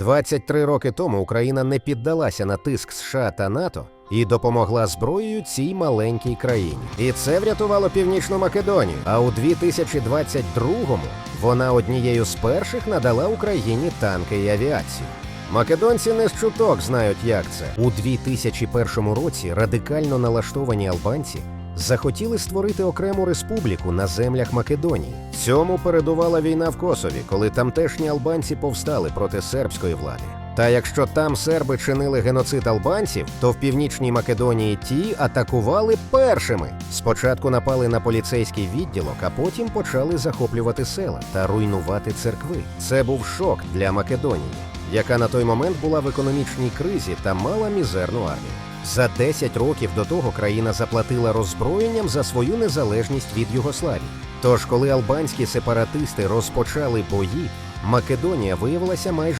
23 роки тому Україна не піддалася на тиск США та НАТО і допомогла зброєю цій маленькій країні. І це врятувало Північну Македонію. А у 2022-му вона однією з перших надала Україні танки і авіацію. Македонці не з чуток знають, як це. У 2001 році радикально налаштовані албанці захотіли створити окрему республіку на землях Македонії. Цьому передувала війна в Косові, коли тамтешні албанці повстали проти сербської влади. Та якщо там серби чинили геноцид албанців, то в північній Македонії ті атакували першими. Спочатку напали на поліцейський відділок, а потім почали захоплювати села та руйнувати церкви. Це був шок для Македонії, яка на той момент була в економічній кризі та мала мізерну армію. За 10 років до того країна заплатила роззброєнням за свою незалежність від Югославії. Тож, коли албанські сепаратисти розпочали бої, Македонія виявилася майже